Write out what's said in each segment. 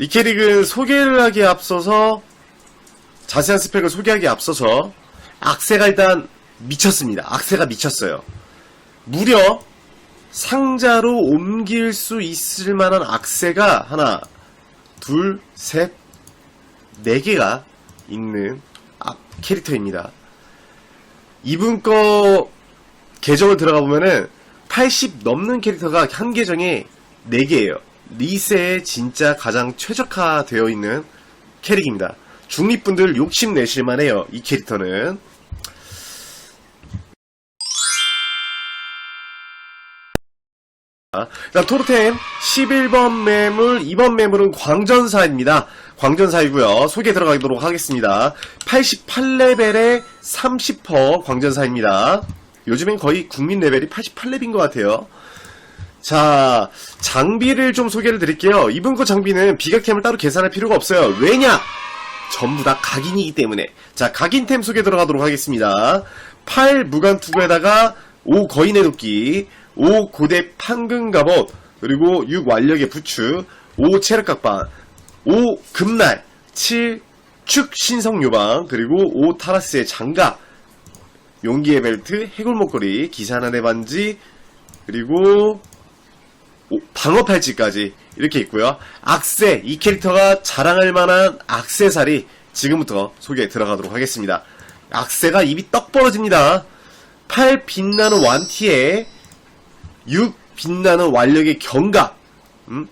이 캐릭은 소개를 하기에 앞서서 자세한 스펙을 소개하기에 앞서서 악세가 일단 미쳤습니다. 악세가 미쳤어요. 무려 상자로 옮길 수 있을 만한 악세가 하나, 둘, 셋, 네 개가 있는 악 캐릭터입니다. 이분 거 계정을 들어가 보면은 80 넘는 캐릭터가 한 계정에 4개예요. 리세에 진짜 가장 최적화되어 있는 캐릭입니다. 중립분들 욕심 내실만 해요. 이 캐릭터는. 자, 토르템 11번 매물, 2번 매물은 광전사입니다. 광전사이고요. 소개 들어가도록 하겠습니다. 88레벨에 30퍼 광전사입니다. 요즘엔 거의 국민 레벨이 88렙인 것 같아요. 자, 장비를 좀 소개를 드릴게요. 이분 거 장비는 비각템을 따로 계산할 필요가 없어요. 왜냐? 전부 다 각인이기 때문에. 자, 각인템 소개 들어가도록 하겠습니다. 8 무관 투구에다가 5 거인의 도끼, 5 고대 판금 갑옷, 그리고 6 완력의 부추, 5 체력 각반, 5 금날, 7 축 신성 요방, 그리고 5 타라스의 장갑, 용기의 벨트, 해골 목걸이, 기사난의 반지, 그리고 오, 방어 팔찌까지 이렇게 있고요. 악세 이 캐릭터가 자랑할 만한 악세살이 지금부터 소개에 들어가도록 하겠습니다. 악세가 입이 떡 벌어집니다. 8 빛나는 완티에 6 빛나는 완력의 경각 음?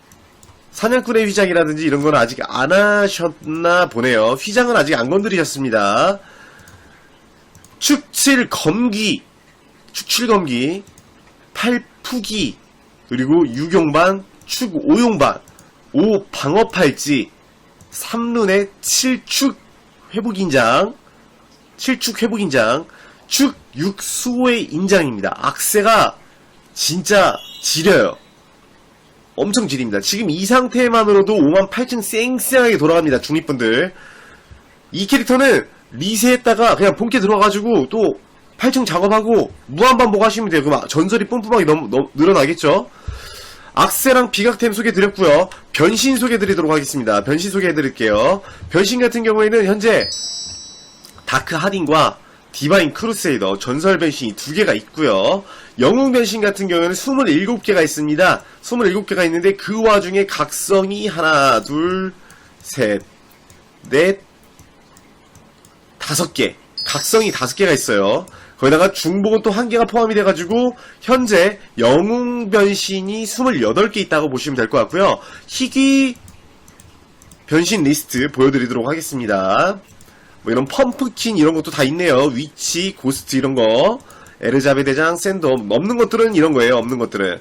사냥꾼의 휘장이라든지 이런 건 아직 안 하셨나 보네요. 휘장은 아직 안 건드리셨습니다. 축칠 검기, 축칠 검기, 팔푸기, 그리고 유용반, 축 오용반, 오 방어팔찌, 3룬의 7축 회복인장, 7축 회복인장, 축 6수호의 인장입니다. 악세가 진짜 지려요. 엄청 지립니다. 지금 이 상태만으로도 5만 8천 쌩쌩하게 돌아갑니다. 중립분들. 이 캐릭터는 리세했다가 그냥 본캐 들어와가지고 또 8층 작업하고 무한반복 하시면 돼요. 그럼 전설이 뿜뿜하게 너무, 너무 늘어나겠죠? 악세랑 비각템 소개드렸고요. 변신 소개드리도록 하겠습니다. 변신 소개해드릴게요. 변신 같은 경우에는 현재 다크 하딘과 디바인 크루세이더 전설 변신이 두 개가 있고요. 영웅 변신 같은 경우에는 27개가 있습니다. 27개가 있는데 그 와중에 각성이 하나, 둘, 셋, 넷, 다섯 개. 각성이 다섯 개가 있어요. 거기다가 중복은 또 한 개가 포함이 돼가지고 현재 영웅 변신이 28개 있다고 보시면 될 것 같고요. 희귀 변신 리스트 보여드리도록 하겠습니다. 뭐 이런 펌프킨 이런 것도 다 있네요. 위치, 고스트 이런 거. 에르자베 대장, 샌더 없는 것들은 이런 거예요. 없는 것들은.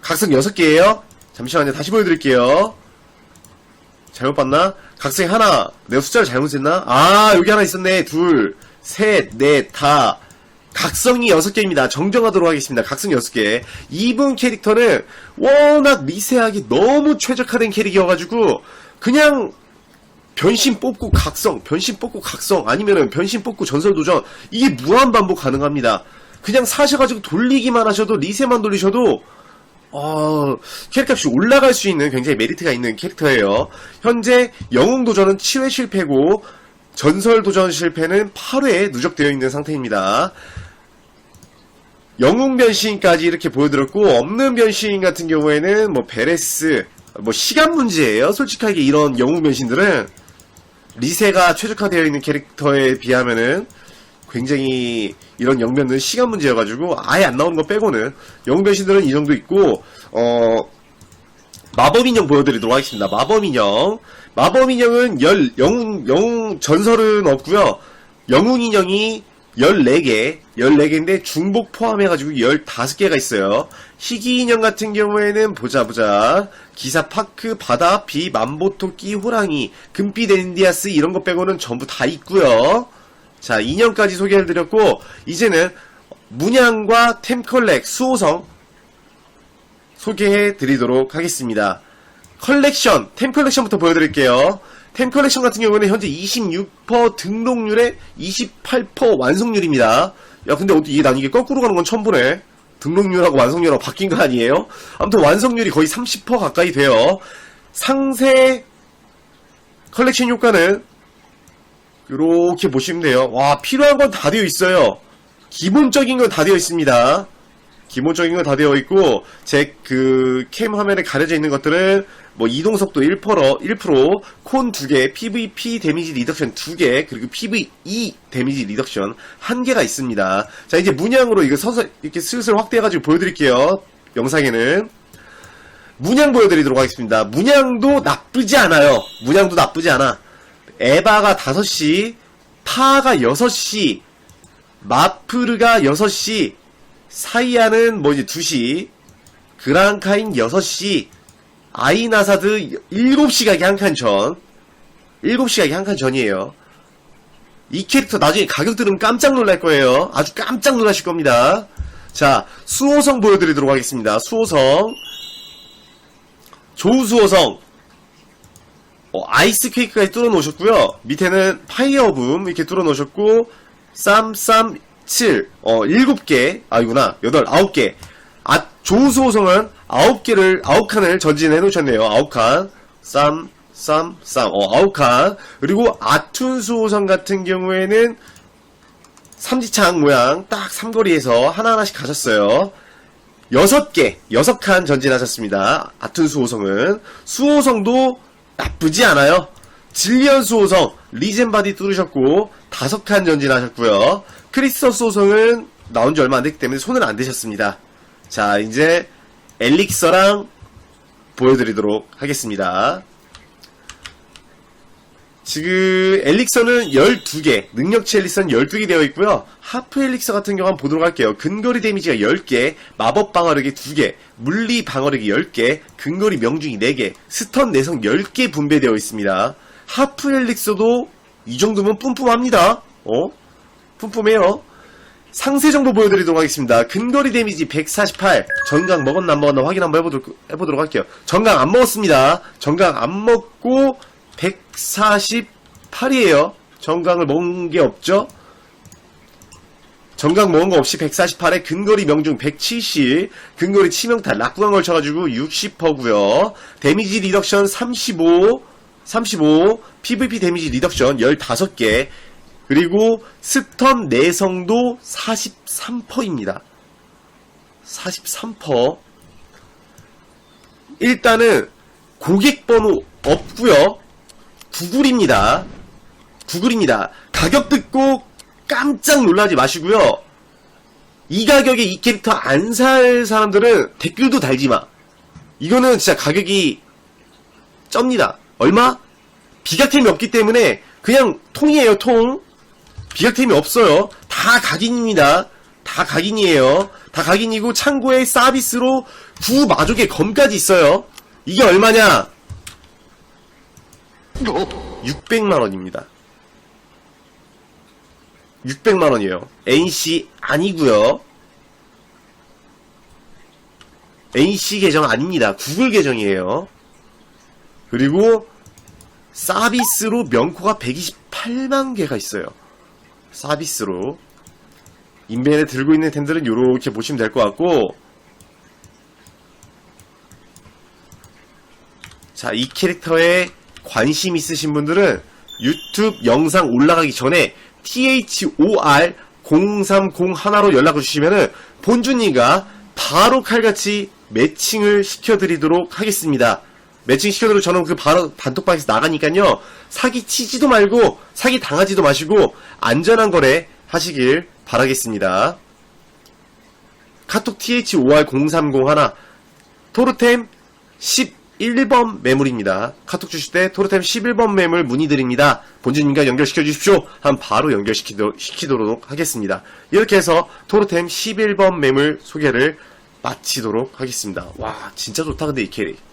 각성 6개예요. 잠시만요. 다시 보여드릴게요. 잘못 봤나? 각성이 하나. 내가 숫자를 잘못했나? 아, 여기 하나 있었네. 둘, 셋, 넷, 다. 각성이 6개입니다. 정정하도록 하겠습니다. 각성 6개. 이분 캐릭터는 워낙 미세하게 너무 최적화된 캐릭이어가지고, 그냥 변신 뽑고 각성, 변신 뽑고 각성, 아니면은 변신 뽑고 전설 도전, 이게 무한 반복 가능합니다. 그냥 사셔가지고 돌리기만 하셔도, 리세만 돌리셔도, 어, 캐릭값이 올라갈 수 있는 굉장히 메리트가 있는 캐릭터예요. 현재 영웅 도전은 7회 실패고 전설 도전 실패는 8회에 누적되어 있는 상태입니다. 영웅 변신까지 이렇게 보여드렸고 없는 변신 같은 경우에는 뭐 베레스 뭐 시간 문제예요. 솔직하게 이런 영웅 변신들은 리세가 최적화되어 있는 캐릭터에 비하면은 굉장히 이런 영변은 시간 문제여가지고 아예 안 나오는 거 빼고는 영웅 변신들은 이 정도 있고 어 마법 인형 보여드리도록 하겠습니다. 마법 인형 마법 인형은 열 영웅 영웅 전설은 없고요. 영웅 인형이 14개, 14개인데 중복 포함해가지고 15개가 있어요. 희귀 인형 같은 경우에는 보자 보자. 기사 파크, 바다, 비, 만보토끼, 호랑이, 금빛 엔디아스 이런 거 빼고는 전부 다 있고요. 자, 인형까지 소개를 드렸고 이제는 문양과 템컬렉 수호성 소개해 드리도록 하겠습니다. 컬렉션, 템 컬렉션부터 보여드릴게요. 템 컬렉션 같은 경우는 현재 26% 등록률에 28% 완성률입니다. 야, 근데 어떻게 난 이게 거꾸로 가는 건 처음 보네. 등록률하고 완성률하고 바뀐 거 아니에요? 아무튼 완성률이 거의 30% 가까이 돼요. 상세 컬렉션 효과는 이렇게 보시면 돼요. 와, 필요한 건 다 되어 있어요. 기본적인 건 다 되어 있습니다. 기본적인 건 다 되어 있고, 제 그 캠 화면에 가려져 있는 것들은 뭐 이동 속도 1%, 1%, 콘 2개, PVP 데미지 리덕션 2개, 그리고 PVE 데미지 리덕션 1개가 있습니다. 자, 이제 문양으로 이거 서서 이렇게 슬슬 확대해 가지고 보여 드릴게요. 영상에는. 문양 보여드리도록 하겠습니다. 문양도 나쁘지 않아요. 문양도 나쁘지 않아. 에바가 5시, 파가 6시, 마프르가 6시, 사이아는 뭐 이제 2시, 그랑카인 6시, 아이나사드 7시 가기 한 칸 전. 7시 가기 한 칸 전이에요. 이 캐릭터 나중에 가격 들으면 깜짝 놀랄 거예요. 아주 깜짝 놀라실 겁니다. 자, 수호성 보여드리도록 하겠습니다. 수호성. 조수호성. 어, 아이스 케이크까지 뚫어 놓으셨고요. 밑에는 파이어붐 이렇게 뚫어 놓으셨고, 쌈쌈 7, 어, 7개, 아니구나, 8, 9개. 아, 조수 호성은 9개를, 9칸을 전진해 놓으셨네요. 9칸. 쌈, 쌈, 쌈, 어, 9칸. 그리고 아툰수 호성 같은 경우에는 삼지창 모양 딱 삼거리에서 하나하나씩 가셨어요. 여섯 개, 여섯 칸 전진하셨습니다. 아툰 수호성은. 수호성도 나쁘지 않아요. 질리언 수호성, 리젠바디 뚫으셨고, 다섯 칸 전진하셨고요. 크리스터 수호성은 나온 지 얼마 안 됐기 때문에 손을 안 대셨습니다. 자, 이제 엘릭서랑 보여드리도록 하겠습니다. 지금 엘릭서는 12개, 능력치 엘릭서는 12개 되어 있고요. 하프 엘릭서 같은 경우 한번 보도록 할게요. 근거리 데미지가 10개, 마법 방어력이 2개, 물리 방어력이 10개, 근거리 명중이 4개, 스턴 내성 10개 분배되어 있습니다. 하프 엘릭서도 이 정도면 뿜뿜합니다. 어? 뿜뿜해요. 상세 정보 보여드리도록 하겠습니다. 근거리 데미지 148. 전강 먹었나 안 먹었나 확인 한번 해보도록, 해보도록 할게요. 전강 안 먹었습니다. 전강 안 먹고 148이에요. 정강을 먹은 게 없죠? 정강 먹은 거 없이 148에 근거리 명중 170, 근거리 치명타 락구간 걸쳐가지고 60%고요. 데미지 리덕션 35, 35, PVP 데미지 리덕션 15개, 그리고 스턴 내성도 43%입니다. 43%. 일단은 고객 번호 없고요. 구글입니다. 구글입니다. 가격 듣고 깜짝 놀라지 마시고요. 이 가격에 이 캐릭터 안 살 사람들은 댓글도 달지 마. 이거는 진짜 가격이 쩝니다. 얼마? 비가템이 없기 때문에 그냥 통이에요, 통. 비가템이 없어요. 다 각인입니다. 다 각인이에요. 다 각인이고 창고에 서비스로 구 마족의 검까지 있어요. 이게 얼마냐? 600만원입니다. 600만원이에요. NC 아니고요 NC 계정 아닙니다. 구글 계정이에요. 그리고 서비스로 명코가 128만 개가 있어요. 서비스로. 인벤에 들고 있는 템들은 이렇게 보시면 될 것 같고 자, 이 캐릭터에 관심 있으신 분들은 유튜브 영상 올라가기 전에 THOR 0301로 연락을 주시면은 본준이가 바로 칼같이 매칭을 시켜드리도록 하겠습니다. 매칭 시켜드리고 저는 그 바로 단톡방에서 나가니까요. 사기 치지도 말고 사기 당하지도 마시고 안전한 거래 하시길 바라겠습니다. 카톡 THOR 0301 토르템 11번 매물입니다. 카톡 주실 때 토르템 11번 매물 문의드립니다. 본주님과 연결시켜 주십시오. 한 바로 연결시키도록 하겠습니다. 이렇게 해서 토르템 11번 매물 소개를 마치도록 하겠습니다. 와 진짜 좋다 근데 이 캐릭.